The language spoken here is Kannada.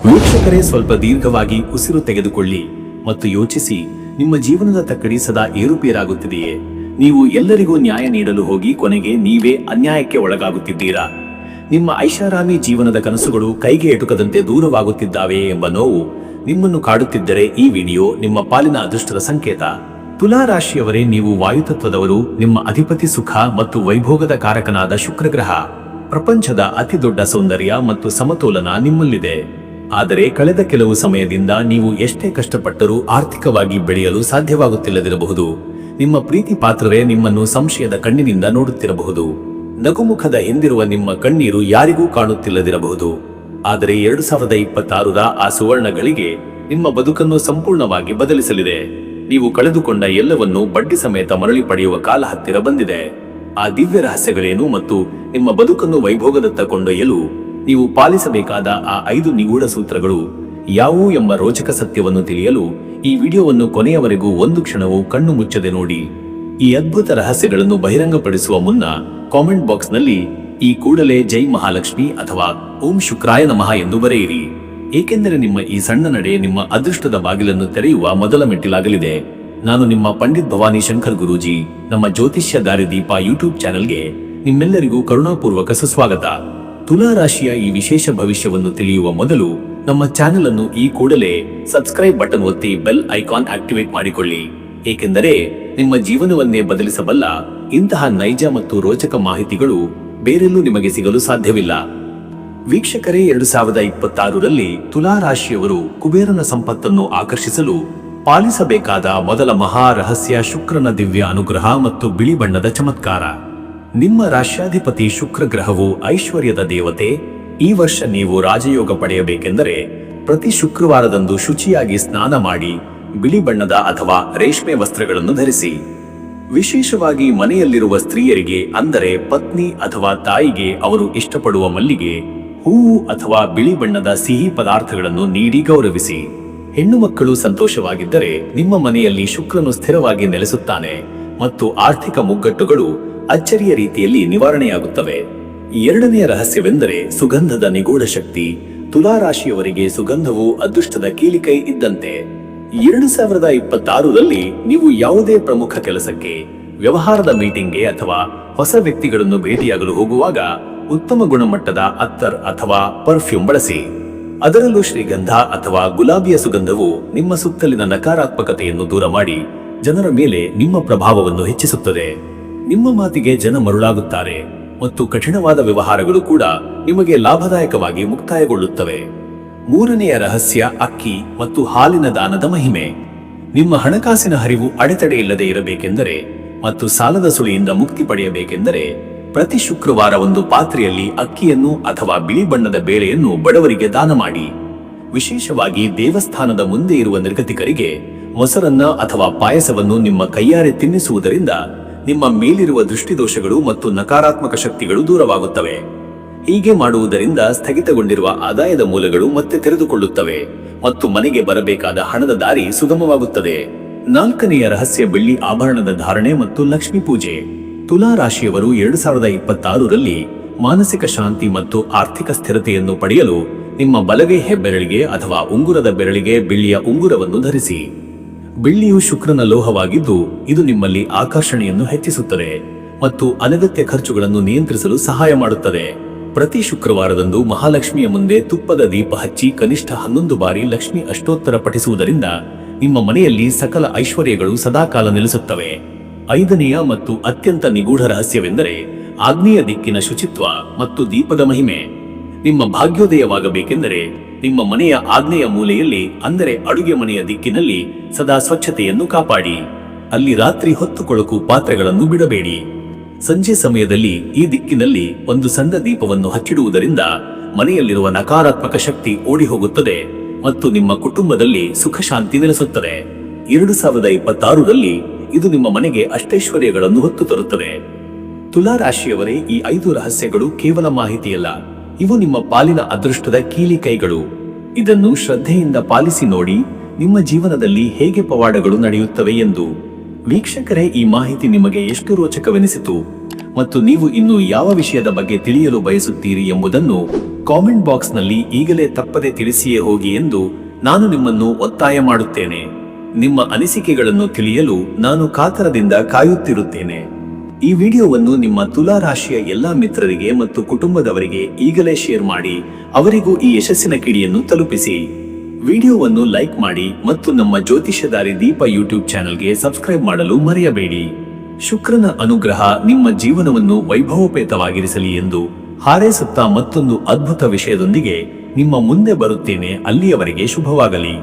ವೀಕ್ಷಕರೇ, ಸ್ವಲ್ಪ ದೀರ್ಘವಾಗಿ ಉಸಿರು ತೆಗೆದುಕೊಳ್ಳಿ ಮತ್ತು ಯೋಚಿಸಿ, ನಿಮ್ಮ ಜೀವನದ ತಕ್ಕಡಿ ಸದಾ ಏರುಪೇರಾಗುತ್ತಿದೆಯೇ? ನೀವು ಎಲ್ಲರಿಗೂ ನ್ಯಾಯ ನೀಡಲು ಹೋಗಿ ಕೊನೆಗೆ ನೀವೇ ಅನ್ಯಾಯಕ್ಕೆ ಒಳಗಾಗುತ್ತಿದ್ದೀರಾ? ನಿಮ್ಮ ಐಷಾರಾಮಿ ಜೀವನದ ಕನಸುಗಳು ಕೈಗೆ ಎಟುಕದಂತೆ ದೂರವಾಗುತ್ತಿದ್ದಾವೆ ಎಂಬ ನೋವು ನಿಮ್ಮನ್ನು ಕಾಡುತ್ತಿದ್ದರೆ ಈ ವಿಡಿಯೋ ನಿಮ್ಮ ಪಾಲಿನ ಅದೃಷ್ಟದ ಸಂಕೇತ. ತುಲಾ ರಾಶಿಯವರೇ, ನೀವು ವಾಯುತತ್ವದವರು, ನಿಮ್ಮ ಅಧಿಪತಿ ಸುಖ ಮತ್ತು ವೈಭೋಗದ ಕಾರಕನಾದ ಶುಕ್ರಗ್ರಹ. ಪ್ರಪಂಚದ ಅತಿದೊಡ್ಡ ಸೌಂದರ್ಯ ಮತ್ತು ಸಮತೋಲನ ನಿಮ್ಮಲ್ಲಿದೆ. ಆದರೆ ಕಳೆದ ಕೆಲವು ಸಮಯದಿಂದ ನೀವು ಎಷ್ಟೇ ಕಷ್ಟಪಟ್ಟರೂ ಆರ್ಥಿಕವಾಗಿ ಬೆಳೆಯಲು ಸಾಧ್ಯವಾಗುತ್ತಿಲ್ಲದಿರಬಹುದು. ನಿಮ್ಮ ಪ್ರೀತಿ ಪಾತ್ರರೇ ನಿಮ್ಮನ್ನು ಸಂಶಯದ ಕಣ್ಣಿನಿಂದ ನೋಡುತ್ತಿರಬಹುದು. ನಗುಮುಖದ ಹಿಂದಿರುವ ನಿಮ್ಮ ಕಣ್ಣೀರು ಯಾರಿಗೂ ಕಾಣುತ್ತಿಲ್ಲದಿರಬಹುದು. ಆದರೆ ಎರಡು ಸಾವಿರದ ಇಪ್ಪತ್ತಾರರ ಆ ಸುವರ್ಣಗಳಿಗೆ ನಿಮ್ಮ ಬದುಕನ್ನು ಸಂಪೂರ್ಣವಾಗಿ ಬದಲಿಸಲಿದೆ. ನೀವು ಕಳೆದುಕೊಂಡ ಎಲ್ಲವನ್ನೂ ಬಡ್ಡಿ ಸಮೇತ ಮರಳಿ ಪಡೆಯುವ ಕಾಲ ಹತ್ತಿರ ಬಂದಿದೆ. ಆ ದಿವ್ಯ ರಹಸ್ಯಗಳೇನು ಮತ್ತು ನಿಮ್ಮ ಬದುಕನ್ನು ವೈಭೋಗದತ್ತ ಕೊಂಡೊಯ್ಯಲು ನೀವು ಪಾಲಿಸಬೇಕಾದ ಆ ಐದು ನಿಗೂಢ ಸೂತ್ರಗಳು ಯಾವುವು ಎಂಬ ರೋಚಕ ಸತ್ಯವನ್ನು ತಿಳಿಯಲು ಈ ವಿಡಿಯೋವನ್ನು ಕೊನೆಯವರೆಗೂ ಒಂದು ಕ್ಷಣವೂ ಕಣ್ಣು ಮುಚ್ಚದೆ ನೋಡಿ. ಈ ಅದ್ಭುತ ರಹಸ್ಯಗಳನ್ನು ಬಹಿರಂಗಪಡಿಸುವ ಮುನ್ನ ಕಾಮೆಂಟ್ ಬಾಕ್ಸ್ನಲ್ಲಿ ಈ ಕೂಡಲೇ ಜೈ ಮಹಾಲಕ್ಷ್ಮಿ ಅಥವಾ ಓಂ ಶುಕ್ರಾಯ ನಮಃ ಎಂದು ಬರೆಯಿರಿ. ಏಕೆಂದರೆ ನಿಮ್ಮ ಈ ಸಣ್ಣ ನಡೆ ನಿಮ್ಮ ಅದೃಷ್ಟದ ಬಾಗಿಲನ್ನು ತೆರೆಯುವ ಮೊದಲ ಮೆಟ್ಟಿಲಾಗಲಿದೆ. ನಾನು ನಿಮ್ಮ ಪಂಡಿತ್ ಭವಾನಿ ಶಂಕರ್ ಗುರೂಜಿ, ನಮ್ಮ ಜ್ಯೋತಿಷ್ಯ ದಾರಿದೀಪ ಯೂಟ್ಯೂಬ್ ಚಾನೆಲ್ಗೆ ನಿಮ್ಮೆಲ್ಲರಿಗೂ ಕರುಣಾಪೂರ್ವಕ ಸುಸ್ವಾಗತ. ತುಲಾ ರಾಶಿಯ ಈ ವಿಶೇಷ ಭವಿಷ್ಯವನ್ನು ತಿಳಿಯುವ ಮೊದಲು ನಮ್ಮ ಚಾನೆಲ್ ಅನ್ನು ಈ ಕೂಡಲೇ ಸಬ್ಸ್ಕ್ರೈಬ್ ಬಟನ್ ಒತ್ತಿ ಬೆಲ್ ಐಕಾನ್ ಆಕ್ಟಿವೇಟ್ ಮಾಡಿಕೊಳ್ಳಿ. ಏಕೆಂದರೆ ನಿಮ್ಮ ಜೀವನವನ್ನೇ ಬದಲಿಸಬಲ್ಲ ಇಂತಹ ನೈಜ ಮತ್ತು ರೋಚಕ ಮಾಹಿತಿಗಳು ಬೇರೆಲ್ಲೂ ನಿಮಗೆ ಸಿಗಲು ಸಾಧ್ಯವಿಲ್ಲ. ವೀಕ್ಷಕರೇ, ಎರಡು ಸಾವಿರದ ಇಪ್ಪತ್ತಾರರಲ್ಲಿ ತುಲಾ ರಾಶಿಯವರು ಕುಬೇರನ ಸಂಪತ್ತನ್ನು ಆಕರ್ಷಿಸಲು ಪಾಲಿಸಬೇಕಾದ ಮೊದಲ ಮಹಾ ರಹಸ್ಯ ಶುಕ್ರನ ದಿವ್ಯ ಅನುಗ್ರಹ ಮತ್ತು ಬಿಳಿ ಬಣ್ಣದ ಚಮತ್ಕಾರ. ನಿಮ್ಮ ರಾಶ್ಯಾಧಿಪತಿ ಶುಕ್ರ ಗ್ರಹವು ಐಶ್ವರ್ಯದ ದೇವತೆ. ಈ ವರ್ಷ ನೀವು ರಾಜಯೋಗ ಪಡೆಯಬೇಕೆಂದರೆ ಪ್ರತಿ ಶುಕ್ರವಾರದಂದು ಶುಚಿಯಾಗಿ ಸ್ನಾನ ಮಾಡಿ, ಬಿಳಿ ಬಣ್ಣದ ಅಥವಾ ರೇಷ್ಮೆ ವಸ್ತ್ರಗಳನ್ನು ಧರಿಸಿ. ವಿಶೇಷವಾಗಿ ಮನೆಯಲ್ಲಿರುವ ಸ್ತ್ರೀಯರಿಗೆ, ಅಂದರೆ ಪತ್ನಿ ಅಥವಾ ತಾಯಿಗೆ ಅವರು ಇಷ್ಟಪಡುವ ಮಲ್ಲಿಗೆ, ಹೂವು ಅಥವಾ ಬಿಳಿ ಬಣ್ಣದ ಸಿಹಿ ಪದಾರ್ಥಗಳನ್ನು ನೀಡಿ ಗೌರವಿಸಿ. ಹೆಣ್ಣು ಮಕ್ಕಳು ಸಂತೋಷವಾಗಿದ್ದರೆ ನಿಮ್ಮ ಮನೆಯಲ್ಲಿ ಶುಕ್ರನು ಸ್ಥಿರವಾಗಿ ನೆಲೆಸುತ್ತಾನೆ ಮತ್ತು ಆರ್ಥಿಕ ಮುಗ್ಗಟ್ಟುಗಳು ಅಚ್ಚರಿಯ ರೀತಿಯಲ್ಲಿ ನಿವಾರಣೆಯಾಗುತ್ತವೆ. ಎರಡನೆಯ ರಹಸ್ಯವೆಂದರೆ ಸುಗಂಧದ ನಿಗೂಢ ಶಕ್ತಿ. ತುಲಾ ರಾಶಿಯವರಿಗೆ ಸುಗಂಧವು ಅದೃಷ್ಟದ ಕೀಲಿಕೈ ಇದ್ದಂತೆ. ಎರಡು ಸಾವಿರದ ಇಪ್ಪತ್ತಾರರಲ್ಲಿ ನೀವು ಯಾವುದೇ ಪ್ರಮುಖ ಕೆಲಸಕ್ಕೆ, ವ್ಯವಹಾರದ ಮೀಟಿಂಗ್ಗೆ ಅಥವಾ ಹೊಸ ವ್ಯಕ್ತಿಗಳನ್ನು ಭೇಟಿಯಾಗಲು ಹೋಗುವಾಗ ಉತ್ತಮ ಗುಣಮಟ್ಟದ ಅತ್ತರ್ ಅಥವಾ ಪರ್ಫ್ಯೂಮ್ ಬಳಸಿ. ಅದರಲ್ಲೂ ಶ್ರೀಗಂಧ ಅಥವಾ ಗುಲಾಬಿಯ ಸುಗಂಧವು ನಿಮ್ಮ ಸುತ್ತಲಿನ ನಕಾರಾತ್ಮಕತೆಯನ್ನು ದೂರ ಮಾಡಿ ಜನರ ಮೇಲೆ ನಿಮ್ಮ ಪ್ರಭಾವವನ್ನು ಹೆಚ್ಚಿಸುತ್ತದೆ. ನಿಮ್ಮ ಮಾತಿಗೆ ಜನ ಮರುಳಾಗುತ್ತಾರೆ ಮತ್ತು ಕಠಿಣವಾದ ವ್ಯವಹಾರಗಳು ಕೂಡ ನಿಮಗೆ ಲಾಭದಾಯಕವಾಗಿ ಮುಕ್ತಾಯಗೊಳ್ಳುತ್ತವೆ. ಮೂರನೆಯ ರಹಸ್ಯ ಅಕ್ಕಿ ಮತ್ತು ಹಾಲಿನ ದಾನದ ಮಹಿಮೆ. ನಿಮ್ಮ ಹಣಕಾಸಿನ ಹರಿವು ಅಡೆತಡೆ ಇಲ್ಲದೆ ಇರಬೇಕೆಂದರೆ ಮತ್ತು ಸಾಲದ ಸುಳಿಯಿಂದ ಮುಕ್ತಿ ಪಡೆಯಬೇಕೆಂದರೆ ಪ್ರತಿ ಶುಕ್ರವಾರ ಒಂದು ಪಾತ್ರೆಯಲ್ಲಿ ಅಕ್ಕಿಯನ್ನು ಅಥವಾ ಬಿಳಿ ಬಣ್ಣದ ಬೇಳೆಯನ್ನು ಬಡವರಿಗೆ ದಾನ ಮಾಡಿ. ವಿಶೇಷವಾಗಿ ದೇವಸ್ಥಾನದ ಮುಂದೆ ಇರುವ ನಿರ್ಗತಿಕರಿಗೆ ಮೊಸರನ್ನ ಅಥವಾ ಪಾಯಸವನ್ನು ನಿಮ್ಮ ಕೈಯಾರೆ ತಿನ್ನಿಸುವುದರಿಂದ ನಿಮ್ಮ ಮೇಲಿರುವ ದೃಷ್ಟಿದೋಷಗಳು ಮತ್ತು ನಕಾರಾತ್ಮಕ ಶಕ್ತಿಗಳು ದೂರವಾಗುತ್ತವೆ. ಹೀಗೆ ಮಾಡುವುದರಿಂದ ಸ್ಥಗಿತಗೊಂಡಿರುವ ಆದಾಯದ ಮೂಲಗಳು ಮತ್ತೆ ತೆರೆದುಕೊಳ್ಳುತ್ತವೆ ಮತ್ತು ಮನೆಗೆ ಬರಬೇಕಾದ ಹಣದ ದಾರಿ ಸುಗಮವಾಗುತ್ತದೆ. ನಾಲ್ಕನೆಯ ರಹಸ್ಯ ಬೆಳ್ಳಿ ಆಭರಣದ ಧಾರಣೆ ಮತ್ತು ಲಕ್ಷ್ಮಿ ಪೂಜೆ. ತುಲಾ ರಾಶಿಯವರು ಎರಡು ಸಾವಿರದ ಇಪ್ಪತ್ತಾರರಲ್ಲಿ ಮಾನಸಿಕ ಶಾಂತಿ ಮತ್ತು ಆರ್ಥಿಕ ಸ್ಥಿರತೆಯನ್ನು ಪಡೆಯಲು ನಿಮ್ಮ ಬಲಗೈ ಹೆಬ್ಬೆರಳಿಗೆ ಅಥವಾ ಉಂಗುರದ ಬೆರಳಿಗೆ ಬೆಳ್ಳಿಯ ಉಂಗುರವನ್ನು ಧರಿಸಿ. ಬೆಳ್ಳಿಯು ಶುಕ್ರನ ಲೋಹವಾಗಿದ್ದು, ಇದು ನಿಮ್ಮಲ್ಲಿ ಆಕರ್ಷಣೆಯನ್ನು ಹೆಚ್ಚಿಸುತ್ತದೆ ಮತ್ತು ಅನಗತ್ಯ ಖರ್ಚುಗಳನ್ನು ನಿಯಂತ್ರಿಸಲು ಸಹಾಯ ಮಾಡುತ್ತದೆ. ಪ್ರತಿ ಶುಕ್ರವಾರದಂದು ಮಹಾಲಕ್ಷ್ಮಿಯ ಮುಂದೆ ತುಪ್ಪದ ದೀಪ ಹಚ್ಚಿ ಕನಿಷ್ಠ ಹನ್ನೊಂದು ಬಾರಿ ಲಕ್ಷ್ಮಿ ಅಷ್ಟೋತ್ತರ ಪಠಿಸುವುದರಿಂದ ನಿಮ್ಮ ಮನೆಯಲ್ಲಿ ಸಕಲ ಐಶ್ವರ್ಯಗಳು ಸದಾಕಾಲ ನೆಲೆಸುತ್ತವೆ. ಐದನೆಯ ಮತ್ತು ಅತ್ಯಂತ ನಿಗೂಢ ರಹಸ್ಯವೆಂದರೆ ಆಗ್ನೇಯ ದಿಕ್ಕಿನ ಶುಚಿತ್ವ ಮತ್ತು ದೀಪದ ಮಹಿಮೆ. ನಿಮ್ಮ ಭಾಗ್ಯೋದಯವಾಗಬೇಕೆಂದರೆ ನಿಮ್ಮ ಮನೆಯ ಆಗ್ನೆಯ ಮೂಲೆಯಲ್ಲಿ, ಅಂದರೆ ಅಡುಗೆ ಮನೆಯ ದಿಕ್ಕಿನಲ್ಲಿ, ಸದಾ ಸ್ವಚ್ಛತೆಯನ್ನು ಕಾಪಾಡಿ. ಅಲ್ಲಿ ರಾತ್ರಿ ಹೊತ್ತು ಕೊಳಕು ಪಾತ್ರೆಗಳನ್ನು ಬಿಡಬೇಡಿ. ಸಂಜೆ ಸಮಯದಲ್ಲಿ ಈ ದಿಕ್ಕಿನಲ್ಲಿ ಒಂದು ಸಣ್ಣ ದೀಪವನ್ನು ಹಚ್ಚಿಡುವುದರಿಂದ ಮನೆಯಲ್ಲಿರುವ ನಕಾರಾತ್ಮಕ ಶಕ್ತಿ ಓಡಿ ಹೋಗುತ್ತದೆ ಮತ್ತು ನಿಮ್ಮ ಕುಟುಂಬದಲ್ಲಿ ಸುಖ ಶಾಂತಿ ನೆಲೆಸುತ್ತದೆ. ಎರಡು ಸಾವಿರದ ಇಪ್ಪತ್ತಾರರಲ್ಲಿ ಇದು ನಿಮ್ಮ ಮನೆಗೆ ಅಷ್ಟೈಶ್ವರ್ಯಗಳನ್ನು ಹೊತ್ತು ತರುತ್ತದೆ. ತುಲಾ ರಾಶಿಯವರೇ ಈ ಐದು ರಹಸ್ಯಗಳು ಕೇವಲ ಮಾಹಿತಿಯಲ್ಲ. ಇವು ನಿಮ್ಮ ಪಾಲಿನ ಅದೃಷ್ಟದ ಕೀಲಿ ಕೈಗಳು. ಇದನ್ನು ಶ್ರದ್ಧೆಯಿಂದ ಪಾಲಿಸಿ ನೋಡಿ ನಿಮ್ಮ ಜೀವನದಲ್ಲಿ ಹೇಗೆ ಪವಾಡಗಳು ನಡೆಯುತ್ತವೆ ಎಂದು. ವೀಕ್ಷಕರೇ, ಈ ಮಾಹಿತಿ ನಿಮಗೆ ಎಷ್ಟು ರೋಚಕವೆನಿಸಿತು? ಮತ್ತು ನೀವು ಇನ್ನು ಯಾವ ವಿಷಯದ ಬಗ್ಗೆ ತಿಳಿಯಲು ಬಯಸುತ್ತೀರಿ ಎಂಬುದನ್ನು ಕಾಮೆಂಟ್ ಬಾಕ್ಸ್ನಲ್ಲಿ ಈಗಲೇ ತಪ್ಪದೆ ತಿಳಿಸಿಯೇ ಹೋಗಿ ಎಂದು ನಾನು ನಿಮ್ಮನ್ನು ಒತ್ತಾಯ ಮಾಡುತ್ತೇನೆ. ನಿಮ್ಮ ಅನಿಸಿಕೆಗಳನ್ನು ತಿಳಿಯಲು ನಾನು ಕಾತರದಿಂದ ಕಾಯುತ್ತಿರುತ್ತೇನೆ. ಈ ವಿಡಿಯೋವನ್ನು ನಿಮ್ಮ ತುಲಾ ರಾಶಿಯ ಎಲ್ಲಾ ಮಿತ್ರರಿಗೆ ಮತ್ತು ಕುಟುಂಬದವರಿಗೆ ಈಗಲೇ ಶೇರ್ ಮಾಡಿ, ಅವರಿಗೂ ಈ ಯಶಸ್ಸಿನ ಕಿಡಿಯನ್ನು ತಲುಪಿಸಿ. ವಿಡಿಯೋವನ್ನು ಲೈಕ್ ಮಾಡಿ ಮತ್ತು ನಮ್ಮ ಜ್ಯೋತಿಷಧಾರಿ ದೀಪ ಯೂಟ್ಯೂಬ್ ಚಾನೆಲ್ಗೆ ಸಬ್ಸ್ಕ್ರೈಬ್ ಮಾಡಲು ಮರೆಯಬೇಡಿ. ಶುಕ್ರನ ಅನುಗ್ರಹ ನಿಮ್ಮ ಜೀವನವನ್ನು ವೈಭವೋಪೇತವಾಗಿರಿಸಲಿ ಎಂದು ಹಾರೈಸುತ್ತಾ ಮತ್ತೊಂದು ಅದ್ಭುತ ವಿಷಯದೊಂದಿಗೆ ನಿಮ್ಮ ಮುಂದೆ ಬರುತ್ತೇನೆ. ಅಲ್ಲಿಯವರೆಗೆ ಶುಭವಾಗಲಿ.